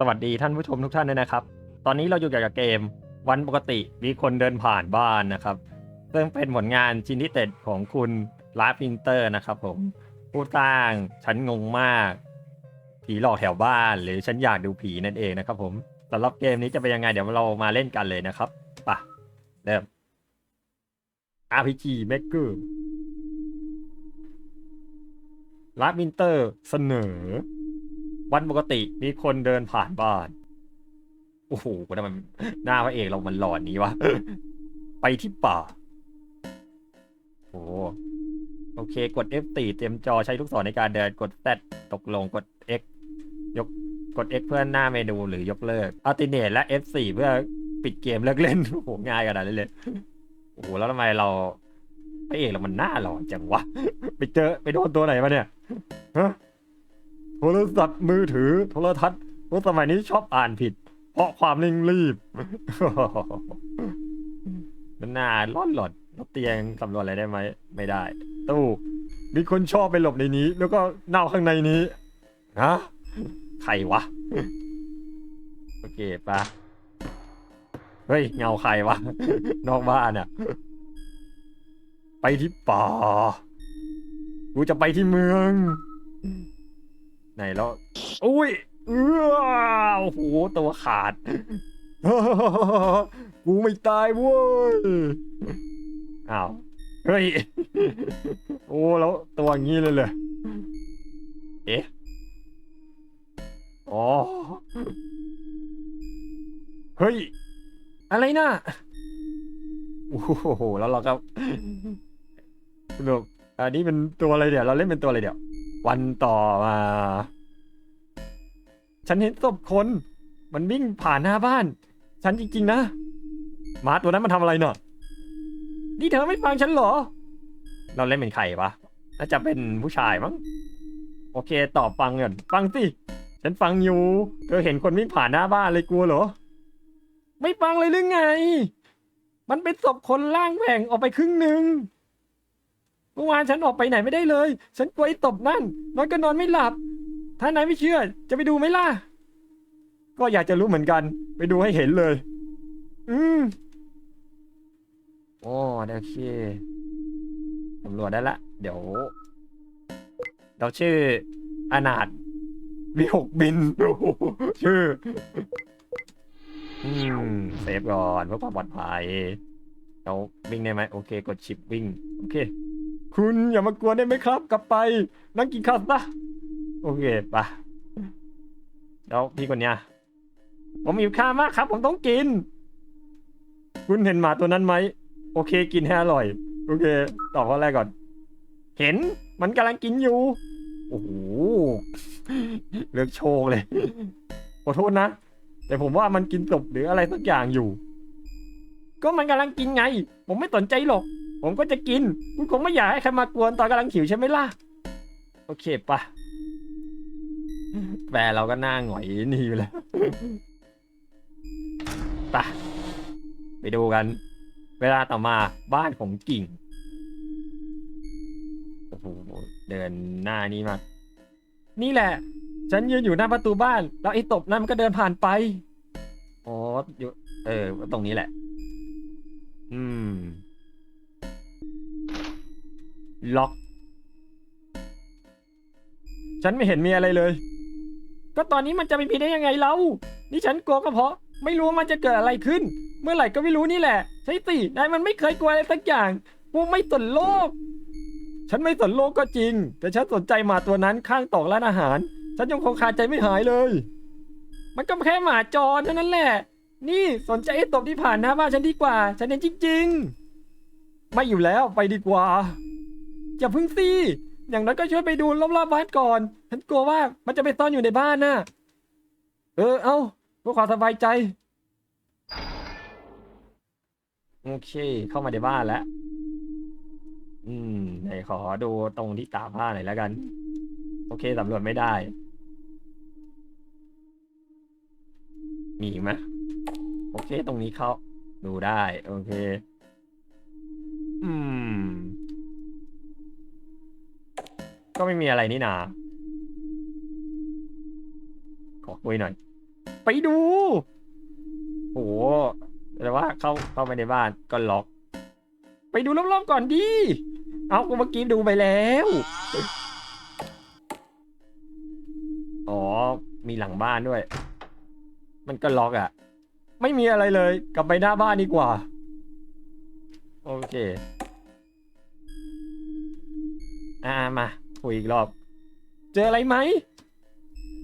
สวัสดีท่านผู้ชมทุกท่านด้วยนะครับ ตอนนี้เราอยู่กับเกมวันปกติมีคนเดินผ่านบ้านนะครับ ซึ่งเป็นผลงานชิ้นที่เด็ดของคุณลาฟินเตอร์นะครับผมผู้สร้างฉันงงมาก ผีหลอกแถวบ้าน หรือฉันอยากดูผีนั่นเองนะครับผมสำหรับเกมนี้จะเป็นยังไงเดี๋ยวเรามาเล่นกันเลยนะครับไปะเริ่ม RPG Maker ลาฟินเตอร์เสนอ วันปกติมีคนเดินผ่านบ้าน โอ้โหทำไมหน้าพระเอกเรามันหลอนนี้วะ ไปที่ป่า โอ้โอเค กด F4 เตรียมจอใช้ลูกศรในการเดิน กด Z ตกลง กด X ยก กด X เพื่อหน้าเมนูหรือยกเลิก Alternate และ F4 เพื่อปิดเกมเลิกเล่น โอ้โห ง่ายขนาดนั้เลย โอ้โห แล้วทำไมเราพระเอกเรามันหน้าหลอนจังวะ ไปเจอ ไปโดนตัวไหนมาเนี่ยฮะ โทรศัพท์มือถือ โทรทัศน์เพราะสมัยนี้ชอบอ่านผิด เพราะความเร่งรีบมันน่าร้อนหลอนแล้วเตียงสำรวจอะไรได้ไหมไม่ได้ ตู้ มีคนชอบไปหลบในนี้ แล้วก็เน่าข้างในนี้ฮะใครวะ โอเคปะเฮ้ย เงาใครวะ นอกบ้านอะ ไปที่ป่า กูจะไปที่เมือง ไหนแล้วอุ้ยเออโอ้โหตัวขาด กูไม่ตายเว้ยอ้าวเฮ้ยโอ้แล้วตัวอย่างนี้เลยเลยเอ๊ะอ๋อเฮ้ย อะไรนะโอ้โหแล้วเราก็สนุกอันนี้เป็นตัวอะไรเดี๋ยวเราเล่นเป็นตัวอะไรเดี๋ยว วันต่อมา ฉันเห็นศพคน มันวิ่งผ่านหน้าบ้าน ฉันจริง ๆ นะหมาตัวนั้นมันทำอะไรเนาะนี่เธอไม่ฟังฉันเหรอ เราเล่นเป็นใครวะน่าจะเป็นผู้ชายมั้ง โอเคตอบฟังก่อนฟังสิ ฉันฟังอยู่ เธอเห็นคนวิ่งผ่านหน้าบ้านเลยกลัวเหรอ ไม่ฟังเลยหรือไง มันเป็นศพคนล่างแหว่งออกไปครึ่งหนึ่ง มื่อวานฉันออกไปไหนไม่ได้เลย ฉันกลัวไอ้ตบนั่นนอนก็นอนไม่หลับ ถ้านายไม่เชื่อ จะไปดูไหมล่ะ ก็อยากจะรู้เหมือนกัน ไปดูให้เห็นเลย อืมโอ้โอเคตำรวจได้ละ เดี๋ยว เราชื่ออนาถวิหกบินโอ้ชื่อ อืมเซฟก่อนเพื่อความปลอดภัยเราวิ่งได้ไหมโอเค กดชิปวิ่ง โอเค คุณอย่ามากวนได้ไหมครับ กลับไป นั่งกินข้าวซะโอเคไปะแล้วพี่คนเนี้ยผมหิวข้าวมากครับ ผมต้องกิน คุณเห็นหมาตัวนั้นไหมโอเค กินให้อร่อย โอเคตอบข้อแรกก่อน เห็นมันกำลังกินอยู่โอ้โหเลือกโชคเลยขอโทษนะ แต่ผมว่ามันกินศพหรืออะไรสักอย่างอยู่ ก็มันกำลังกินไง ผมไม่สนใจหรอก ผมก็จะกินคุณคงไม่อยากให้ใครมากวนตอนกำลังหิวใช่ไหมล่ะ โอเคปะแฟนเราก็หน้าหงอยนี่อยู่แล้วไปะไปดูกัน เวลาต่อมาบ้านของกิ่งโอ้โหเดินหน้านี้มา นี่แหละ ฉันยืนอยู่หน้าประตูบ้าน แล้วไอ้ตบนั่นมันก็เดินผ่านไปอ๋ออยู่ เออ ตรงนี้แหละ อืม ล็อก ฉันไม่เห็นมีอะไรเลย ก็ตอนนี้มันจะเป็นพีได้ยังไงเล่านี่ฉันกลัวก็เพราะ ไม่รู้ว่ามันจะเกิดอะไรขึ้น เมื่อไหร่ก็ไม่รู้นี่แหละ ใช่สินายมันไม่เคยกลัวอะไรสักอย่างพวกไม่สนโลก ฉันไม่สนโลกก็จริง แต่ฉันสนใจหมาตัวนั้นข้างตอกร้านอาหาร ฉันยังคงคาใจไม่หายเลย มันก็แค่หมาจรเท่านั้นแหละ นี่สนใจไอ้ตบที่ผ่านหน้าบ้านฉันดีกว่า ฉันเห็นจริง ๆ ไม่อยู่แล้วไปดีกว่า อย่าพึ่งสิอย่างน้อยก็ช่วยไปดูรอบๆบ้านก่อน ฉันกลัวว่ามันจะไปซ่อนอยู่ในบ้านน่ะ เออ เอาเพื่อความสบายใจ โอเค เข้ามาในบ้านแล้ว อืมไหนขอดูตรงที่ตาผ้าหน่อยแล้วกัน โอเคสำรวจไม่ได้ มีอีกไหมโอเค ตรงนี้เขาดูได้ โอเค อืม ก็ไม่มีอะไรนี่นาขอคุยหน่อย ไปดูโอ้โหแต่ว่าเข้าเข้าไปในบ้านก็ล็อก ไปดูรอบๆก่อนดิเอากูเมื่อกี้ดูไปแล้ว อ๋อ มีหลังบ้านด้วย มันก็ล็อกอะ่ะ ไม่มีอะไรเลย กลับไปหน้าบ้านดีกว่า โอเค อ่ามา คุยอีกรอบ เจออะไรไหม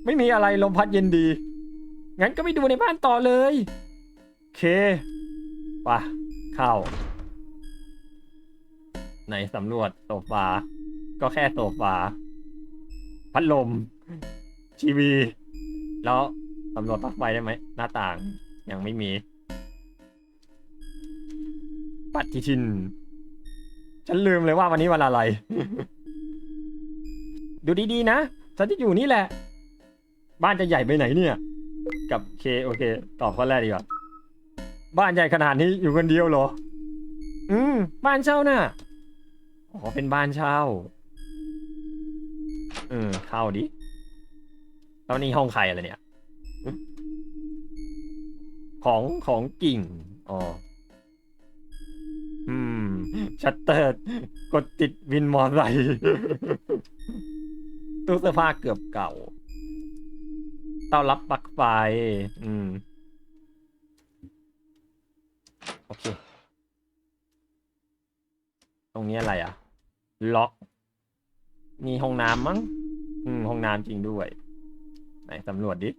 ไม่มีอะไรลมพัดเย็นดี งั้นก็ไปดูในบ้านต่อเลยเคไปะเข้า ไหนสำรวจโซฟา ก็แค่โซฟา พัดลม ทีวี แล้วสำรวจปลั๊กไฟได้ไหม หน้าต่างยังไม่มี ปฏิทิน ฉันลืมเลยว่าวันนี้วันอะไร ดูดีๆนะ ฉันจะอยู่นี่แหละ บ้านจะใหญ่ไปไหนเนี่ย กับเคโอเค ตอบข้อแรกดีกว่า บ้านใหญ่ขนาดนี้อยู่คนเดียวเหรอ อืม บ้านเช่าน่ะ อ๋อ เป็นบ้านเช่าเออเข้าดิแล้วนี่ห้องใครอะไรเนี่ย ของของกิ่ง อ๋อ อืม ชัตเตอร์ กดติดวินมอไซค์ ตู้เสื้อผ้าเกือบเก่า เต้ารับปลั๊กไฟ อืม โอเค ตรงนี้อะไรอะล็อก มีห้องน้ำมั้ง อืม ห้องน้ำจริงด้วย ไหนสำรวจดิ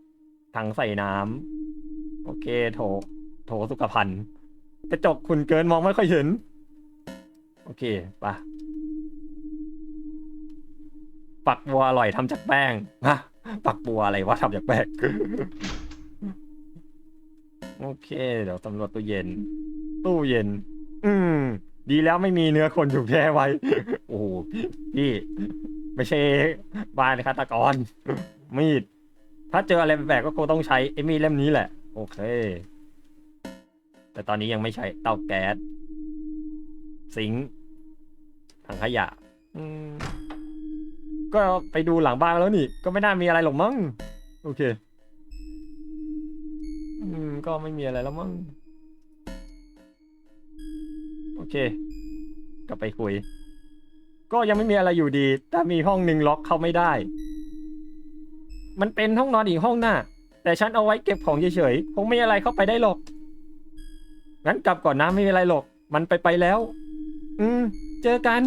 ถังใส่น้ำ โอเค โถ โถสุขภัณฑ์ กระจกขุ่นเกินมองไม่ค่อยเห็น โอเคปะ ปักบัวอร่อยทำจากแป้งฮะปักบัวอะไรวะทำจากแป้งโอเค เดี๋ยวสำรวจตู้เย็น ตู้เย็น อืม ดีแล้วไม่มีเนื้อคนถูกแช่ไว้ โอ้โหพี่ ไม่ใช่บ้านฆาตกร มีด ถ้าเจออะไรแปลกๆก็คงต้องใช้ไอ้มีดเล่มนี้แหละ โอเค แต่ตอนนี้ยังไม่ใช้เตาแก๊ส สิงค์ถังขยะ อืม ก็ไปดูหลังบ้านแล้วนี่ ก็ไม่น่ามีอะไรหรอกมั้ง โอเค อืม ก็ไม่มีอะไรแล้วมั้ง โอเคก็ไปคุย ก็ยังไม่มีอะไรอยู่ดี แต่มีห้องหนึ่งล็อกเข้าไม่ได้ มันเป็นห้องนอนอีกห้องหน้า แต่ฉันเอาไว้เก็บของเฉยๆ คงไม่มีอะไรเข้าไปได้หรอก งั้นกลับก่อนนะไม่มีอะไรหรอก มันไปไปแล้ว อืม เจอกัน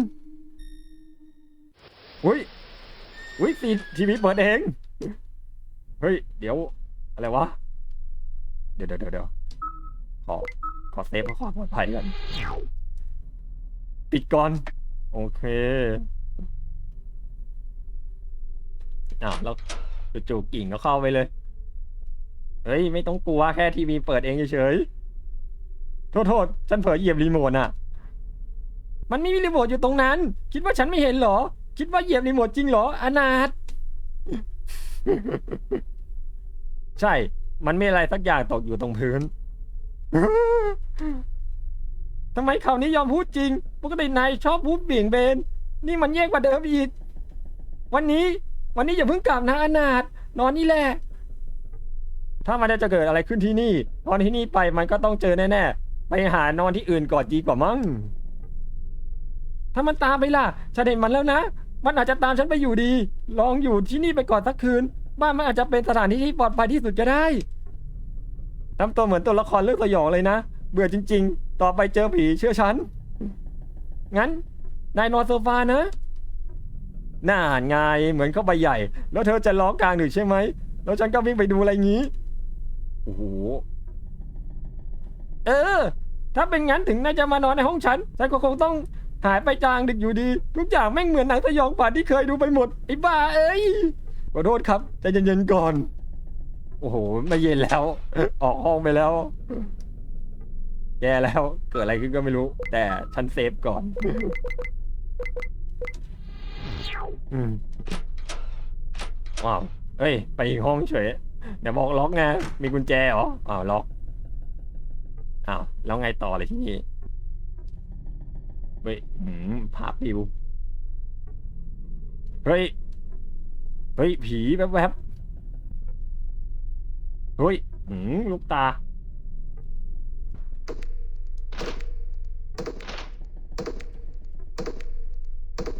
อุ้ย อุ้ยทีทีวีเปิดเอง เฮ้ย เดี๋ยว อะไรวะ เดี๋ยวเดี๋ยวเดี๋ยวขอ ขอเซฟเพื่อความปลอดภัยกันปิดก่อน โอเค อ้าวแล้วจู่ๆกิ่งก็เข้าไปเลย เฮ้ย ไม่ต้องกลัวแค่ทีวีเปิดเองเฉยๆ โทษโทษฉันเผลอเหยียบรีโมทน่ะ มันไม่มีรีโมทอยู่ตรงนั้น คิดว่าฉันไม่เห็นเหรอ คิดว่าเหยียบรีโมทจริงเหรอ อนาถใช่ มันไม่อะไรสักอย่างตกอยู่ตรงพื้นทำไมคราวนี้ยอมพูดจริง ปกตินายชอบพูดเบี่ยงเบน นี่มันแย่กว่าเดิมอีก วันนี้ วันนี้อย่าเพิ่งกลับนะอนาถนอนนี่แหละ ถ้ามันจะเกิดอะไรขึ้นที่นี่ นอนที่นี่ไปมันก็ต้องเจอแน่ๆ ไปหานอนที่อื่นก่อนดีกว่ามั้ง ถ้ามันตามไปล่ะฉันเห็นมันแล้วนะ มันอาจจะตามฉันไปอยู่ดี ลองอยู่ที่นี่ไปก่อนสักคืน บ้านมันอาจจะเป็นสถานที่ที่ปลอดภัยที่สุดก็ได้ทำตัวเหมือนตัวละครเรื่องสยองเลยนะ เบื่อจริง ๆ ต่อไปเจอผีเชื่อฉัน งั้น นายนอนโซฟานะ น่าไงเหมือนเข้าไปใหญ่ แล้วเธอจะร้องกลางดึกใช่ไหม แล้วฉันก็วิ่งไปดูอะไรงี้โอ้โหเออ ถ้าเป็นงั้นถึงนายจะมานอนในห้องฉัน ฉันก็คงต้อง หายไปจางดึกอยู่ดี ทุกอย่างแม่งเหมือนหนังสยองขวัญที่เคยดูไปหมดไอ้บ้าเอ้ยขอโทษครับใจเย็นๆก่อน โอ้โหไม่เย็นแล้ว ออกห้องไปแล้วแย่แล้วเกิดอะไรขึ้นก็ไม่รู้ แต่ฉันเซฟก่อน อืมว้าวเอ้ย ไปอีกห้องเฉยเดี๋ยวบอกล็อกไงมีกุญแจเหรออ้าวล็อกอ้าวแล้วไงต่อเลยที่นี่ เฮ้ยหืมภาพปิว เฮ้ย เฮ้ย ผีแวบเฮ้ยหืมลูกตา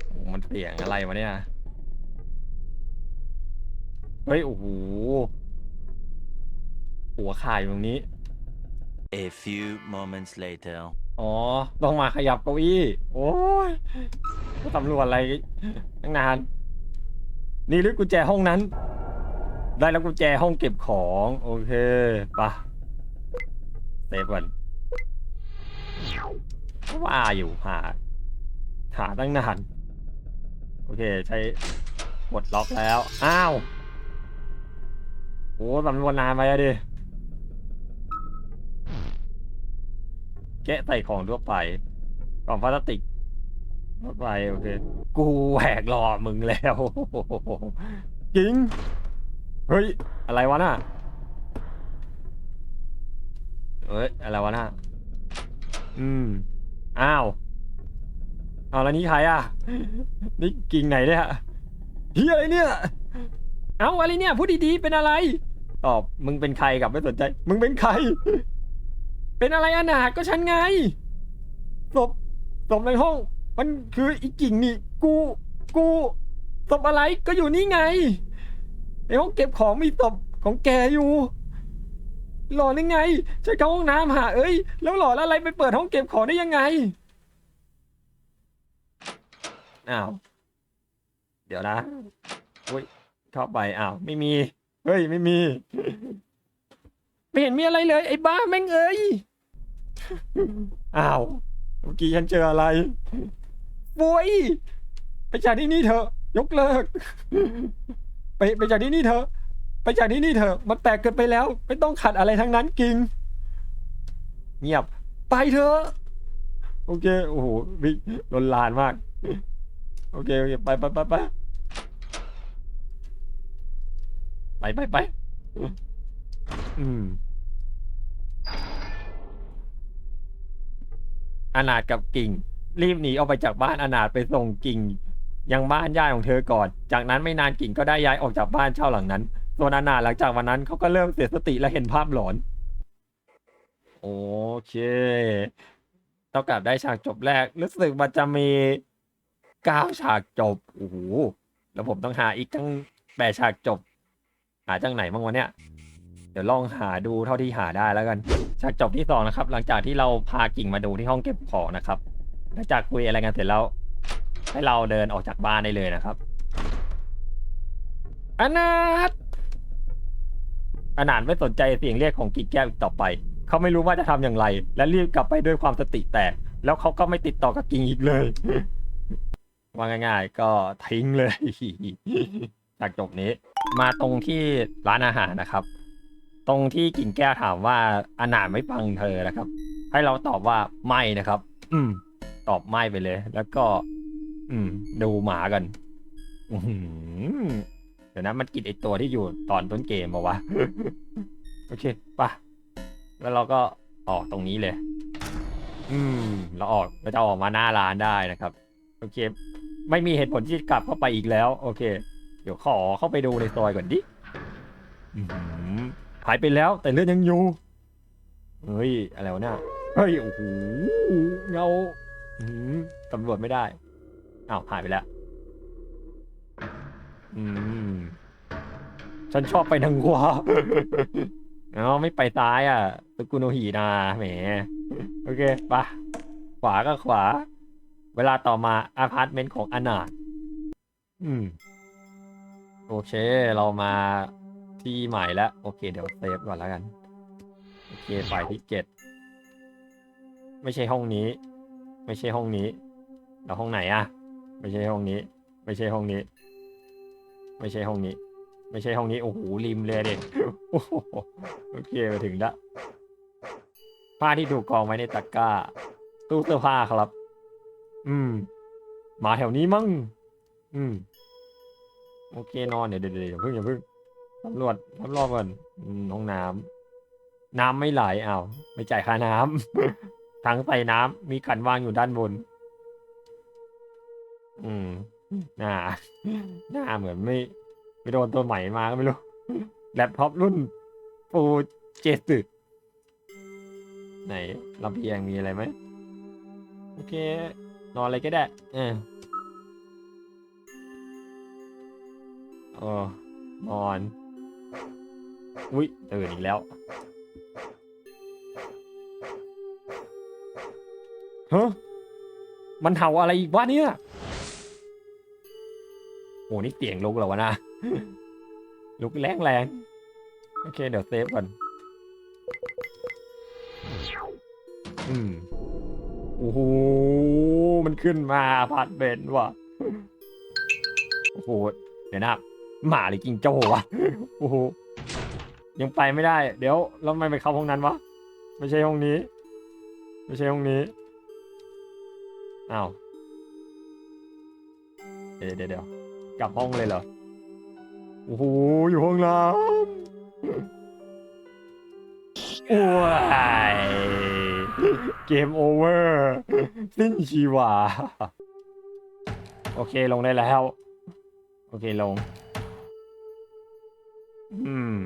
โอมันเสียงอะไรวะเนี่ย เฮ้ย โอ้โห หัวข่ายอยู่ตรงนี้ A few moments later. อ๋อ ต้องมาขยับเก้าอี้ โอ้ยตำรวจอะไรตั้งนาน นี่หรือกุญแจห้องนั้น ได้แล้วกุญแจห้องเก็บของ โอเคปะเซฟก่อนว่าอยู่หาหาตั้งนาน โอเค ใช้กดล็อกแล้ว อ้าว โอ้ตำรวจนานไปอะดิ แกะใส่ของทั่วไปกล่องพลาสติกทั่วไปโอเค กูแหวกรอมึงแล้วจริงเฮ้ย อะไรวะน่ะเฮ้ย อะไรวะน่ะอืม อ้าว เอาแล้วนี่ใครอะ นี่กิ่งไหนเนี่ยเฮียอะไรเนี่ย เอาอะไรเนี่ย พูดดีๆ เป็นอะไร ตอบ มึงเป็นใครกับไม่สนใจ มึงเป็นใคร เป็นอะไรอนาถก็ฉันไงศพศพในห้อง มันคืออีกิ่งนี่ กู กูศพอะไรก็อยู่นี่ไง ในห้องเก็บของมีศพของแกอยู่ หลอนยังไงฉันเข้าห้องน้ำหา เอ้ย แล้วหลอนอะไรไปเปิดห้องเก็บของได้ยังไง อ้าว เดี๋ยวนะอุ้ยเข้าไปอ้าว ไม่มี เฮ้ย ไม่มี ไม่เห็นมีอะไรเลย ไอ้บ้าแม่งเอ้ย อ้าว เมื่อกี้ฉันเจออะไรบวยไปจากที่นี่เถอะ ยกเลิก ไปไปจากที่นี่เถอะ ไปจากที่นี่เถอะ มันแปลกเกินไปแล้ว ไม่ต้องขัดอะไรทั้งนั้นกิง เงียบ ไปเถอะ โอเค โอ้โหวิลนลานมาก โอเค โอเค ไปไปไปไปไปไปไปอืม อนาถกับกิ่ง รีบหนีออกไปจากบ้านอนาถไปส่งกิ่ง ยังบ้านญาติของเธอก่อน จากนั้นไม่นานกิ่งก็ได้ย้ายออกจากบ้านเช่าหลังนั้นส่วนอนาถหลังจากวันนั้นเขาก็เริ่มเสียสติและเห็นภาพหลอน โอเคเท่ากับได้ฉากจบแรก รู้สึกมันจะมีเก้าฉากจบโอ้โหแล้วผมต้องหาอีกทั้งแปดฉากจบ หาจากไหนบ้างวะเนี่ย เดี๋ยวลองหาดูเท่าที่หาได้แล้วกันฉากจบที่สองนะครับ หลังจากที่เราพากิ่งมาดูที่ห้องเก็บของนะครับ หลังจากคุยอะไรกันเสร็จแล้วให้เราเดินออกจากบ้านได้เลยนะครับอนาถอนาถไม่สนใจเสียงเรียกของกิ่งแก้วอีกต่อไป เขาไม่รู้ว่าจะทำอย่างไร และรีบกลับไปด้วยความสติแตกแล้วเขาก็ไม่ติดต่อกับกิ่งอีกเลยว่าง่ายๆ ก็ทิ้งเลยจากจบนี้ มาตรงที่ร้านอาหารนะครับ ตรงที่กิ่งแก้วถามว่าอนาถไม่ฟังเธอนะครับ ให้เราตอบว่าไม่นะครับ อืม ตอบไม่ไปเลย แล้วก็ อืม ดูหมากันอือหือเดี๋ยวนะมันกินไอตัวที่อยู่ตอนต้นเกมมาวะโอเคป่ะแล้วเราก็ออกตรงนี้เลย อืม เราออกเราจะออกมาหน้าร้านได้นะครับ โอเค ไม่มีเหตุผลที่จะกลับเข้าไปอีกแล้ว โอเค เดี๋ยวขอเข้าไปดูในซอยก่อนดิอื้อหือหายไปแล้วแต่เลือดยังอยู่เฮ้ยอะไรวะเนี่ยเฮ้ยโอ้โหเงาตำรวจไม่ได้อ้าวหายไปแล้วอืมฉันชอบไปทางขวาอ๋อไม่ไปซ้ายอะตุกุโนหินาแหมโอเคปะขวาก็ขวา เวลาต่อมาอพาร์ตเมนต์ของอนาถอืม โอเค เรามา ที่ใหม่แล้ว โอเค เดี๋ยวเซฟก่อนแล้วกัน โอเคไปที่เจ็ดไม่ใช่ห้องนี้ ไม่ใช่ห้องนี้ แล้วห้องไหนอะไม่ใช่ห้องนี้ ไม่ใช่ห้องนี้ ไม่ใช่ห้องนี้ ไม่ใช่ห้องนี้โอ้โหริมเลยเด็กโอ้โอเคมาถึงละผ้าที่ถูกกองไว้ในตะกร้า ตู้เสื้อผ้าครับ อืม มาแถวนี้มั้งอืม โอเคนอนเดี๋ยวเดี๋ยวเดี๋ยวเพิ่งอย่าเพิ่ง ตำรวจรอบๆก่อนอืมห้องน้ำน้ำไม่ไหลอ้าวไม่จ่ายค่าน้ำ ถังใส่น้ำมีขันวางอยู่ด้านบน อืมหน้าหน้าเหมือนไม่ไปโดนตัวใหม่มาก็ไม่รู้ แล็ปท็อปรุ่นฟูเจสึไหนระเบียงมีอะไรไหมโอเค นอนอะไรก็ได้เออโอ้นอน อุ้ยตื่นอีกแล้วฮะมันเห่าอะไรอีกวะเนี่ยโหนี่เตียงลุกแล้ววะนะลุกแรงแรงๆโอเค เดี๋ยวเซฟก่อน อืมโอ้โห มันขึ้นมาพาดเบนว่ะ โอ้โห เดี๋ยวนะหมาหรือจิงโจ้วะ โอ้โห ยังไปไม่ได้ เดี๋ยวแล้วทำไมไปเข้าห้องนั้นวะไม่ใช่ห้องนี้ ไม่ใช่ห้องนี้อ้าวเดี๋ยวเดี๋ยวเดี๋ยวกลับห้องเลยเหรอโอ้โหอยู่ห้องน้ำโอ้ยเกมโอเวอร์สิ้นชีวาโอเคลงได้แล้ว โอเคลง อืม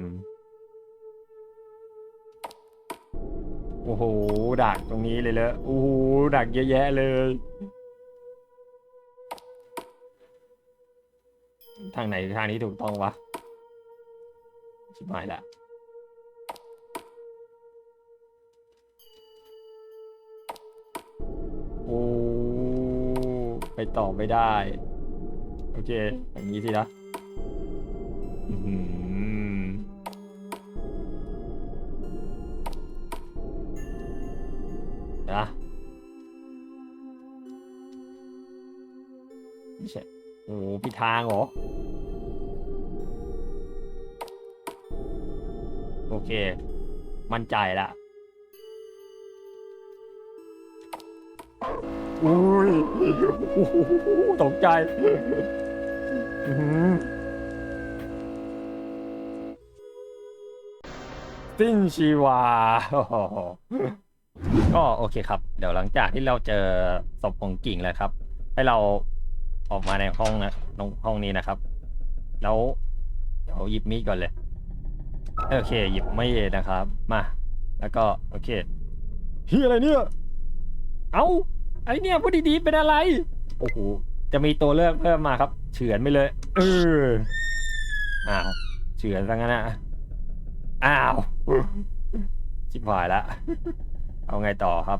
โอ้โห ดักตรงนี้เลยเลยโอ้โห ดักเยอะแยะเลย ทางไหนทางนี้ถูกต้องวะ ชิบหายละโอ้ไปต่อไม่ได้ โอเค อย่างนี้สินะ ผิดทางเหรอ โอเค มั่นใจละอุ้ยโอ้โหตกใจอื้อหือสิ้นชีวาโอ้โหก็โอเคครับ เดี๋ยวหลังจากที่เราเจอศพของกิ่งแล้วครับ ให้เรา ออกมาในห้องนะตรงห้องนี้นะครับ แล้วเดี๋ยวหยิบมีดก่อนเลย โอเค หยิบไมีดนะครับ มา แล้วก็โอเคเฮียอะไรเนี่ย เอ้าไอเนี่ยพูดดีๆเป็นอะไร โอ้โห จะมีตัวเลือกเพิ่มมาครับ เฉือนไปเลย เอออ้าวเฉือนซะงั้นนะ อ้าวชิบหายละ เอาไงต่อครับ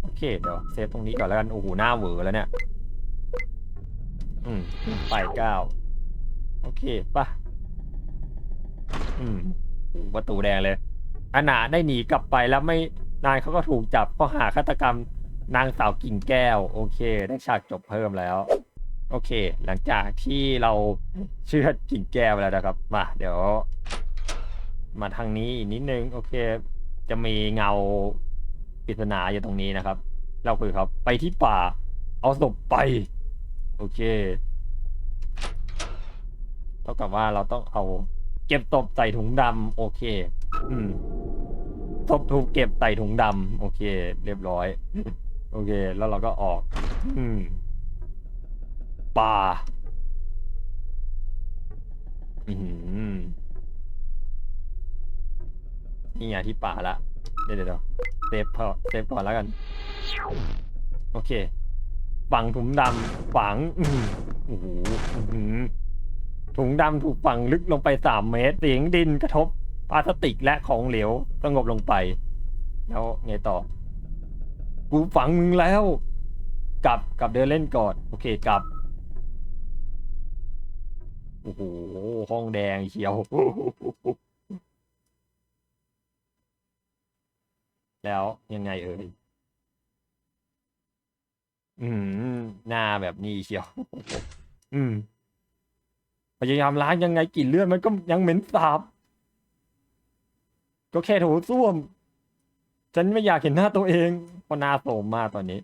โอเค เดี๋ยวเซฟตรงนี้ก่อนแล้วกัน โอ้โห หน้าเวอแล้วเนี่ย อืมไปเก้าโอเคป่ะอืมประตูแดงเลยอานาได้หนีกลับไปแล้วไม่นานเขาก็ถูกจับข้อหาฆาตกรรมนางสาวกิ่งแก้ว โอเค ได้ฉากจบเพิ่มแล้ว โอเค หลังจากที่เราเชื่อกิ่งแก้วแล้วนะครับ มา เดี๋ยว มาทางนี้อีกนิดนึง โอเค จะมีเงาปริศนาอยู่ตรงนี้นะครับ เราคือครับ ไปที่ป่า เอาศพไป โอเค เท่ากับว่าเราต้องเอา เก็บศพใส่ถุงดำโอเค อืมศพถูกเก็บใส่ถุงดำโอเค เรียบร้อย โอเค แล้วเราก็ออก อืมป่าอือหือนี่ไงที่ป่าละ เดี๋ยวเดี๋ยวเซฟพอเซฟก่อนแล้วกัน โอเค ฝังถุงดำฝังอืโอ้โหถุงดำถูกฝังลึกลงไปสามเมตร เสียงดินกระทบพลาสติกและของเหลวสงบลงไป แล้วไงต่อ กูฝังมึงแล้ว กลับกลับเดินเล่นก่อน โอเคกลับโอ้โหห้องแดงเชียว แล้วยังไงเอ่ย อืม หน้าแบบนี้เชียว อืม พยายามล้างยังไงกลิ่นเลือดมันก็ยังเหม็นสาบ ก็แค่โถส้วม ฉันไม่อยากเห็นหน้าตัวเองเพราะหน้าโสมมากตอนนี้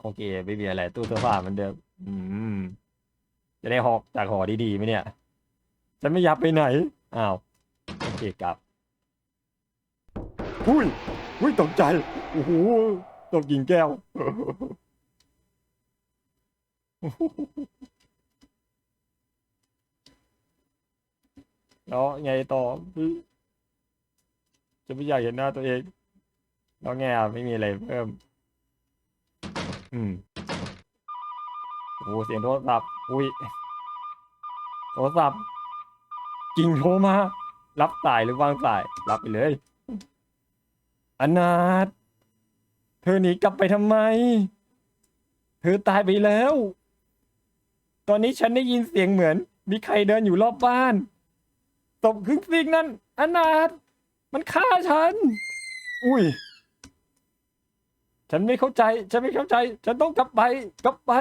โอเค ไม่มีอะไร ตู้เสื้อผ้าเหมือนเดิม อืม จะได้หอกจากหอดีๆไหมเนี่ย ฉันไม่อยากไปไหน อ้าว โอเคกลับอุ้ย อุ้ยตกใจ โอ้โหตกยิงแก้ว แล้วไงต่อ จะไม่อยากเห็นหน้าตัวเอง แล้วไงอะไม่มีอะไรเพิ่ม อืมโอ้เสียงโทรศัพท์ อุ้ย โทรศัพท์ จริงโทรมา รับสายหรือวางสาย รับไปเลย อนาถเธอหนีกลับไปทำไม เธอตายไปแล้ว ตอนนี้ฉันได้ยินเสียงเหมือน มีใครเดินอยู่รอบบ้านตบครึ่งซิกนั่นอนาถมันฆ่าฉัน อุ้ย ฉันไม่เข้าใจ ฉันไม่เข้าใจ ฉันต้องกลับไป กลับไป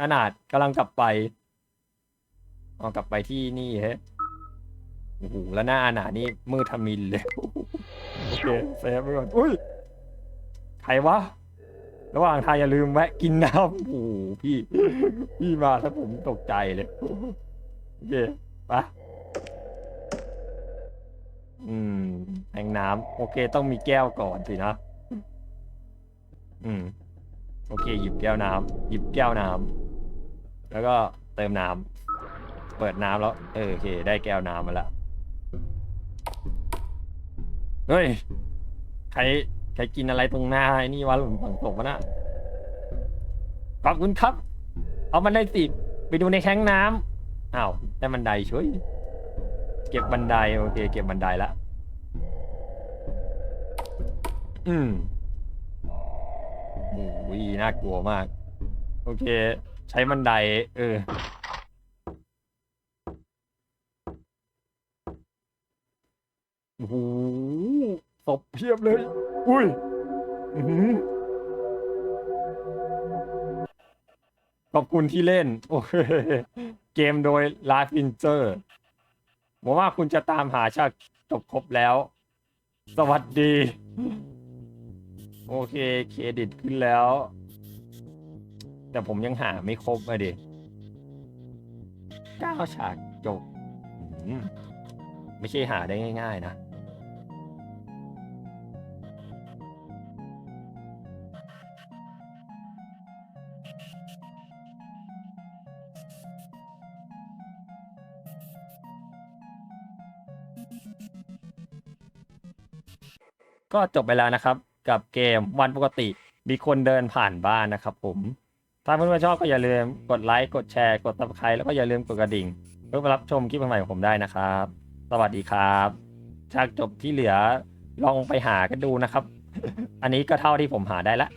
อนาถกำลังกลับไปเอากลับไปที่นี่ฮ้โอ้โหแล้วหน้าอนาถนี่มืดทมินเลย โอเคเซฟไปก่อนอุ้ยใครวะ ระหว่างทางอย่าลืมแวะกินน้ำโอ้โหพี่ พี่มาถ้าผมตกใจเลย โอเคไปะอืมแทงน้ำโอเค ต้องมีแก้วก่อนสินะ อืม โอเค หยิบแก้วน้ำหยิบแก้วน้ำแล้วก็เติมน้ำเปิดน้ำแล้ว เออโอเค ได้แก้วน้ำมาแล้ว เฮ้ย ใคร ใครกินอะไรตรงหน้าไอ้นี่วะหลุมฝังศพวะน่ะขอบคุณครับ เอามันได้สิ ไปดูในแข้งน้ำอ้าวได้บันไดช่วย เก็บบันไดโอเค เก็บบันไดละอืมโอ้ยน่ากลัวมาก โอเค ใช้บันได เออโอ้โห ศพเพียบเลย อุ้ยขอบคุณที่เล่น โอเค เกมโดยลาฟินเจอร์ผมว่าคุณจะตามหาฉากจบครบแล้ว สวัสดี โอเค เครดิตขึ้นแล้ว แต่ผมยังหาไม่ครบอะดิเก้าฉากจบ ไม่ใช่หาได้ง่าย ๆ นะ ก็จบไปแล้วนะครับ กับเกมวันปกติมีคนเดินผ่านบ้านนะครับผม ถ้าเพื่อนๆชอบก็อย่าลืมกดไลค์กดแชร์กดติดตามแล้วก็อย่าลืมกดกระดิ่ง เพื่อรับชมคลิปใหม่ๆของผมได้นะครับ สวัสดีครับฉากจบที่เหลือลองไปหากันดูนะครับ อันนี้ก็เท่าที่ผมหาได้ละ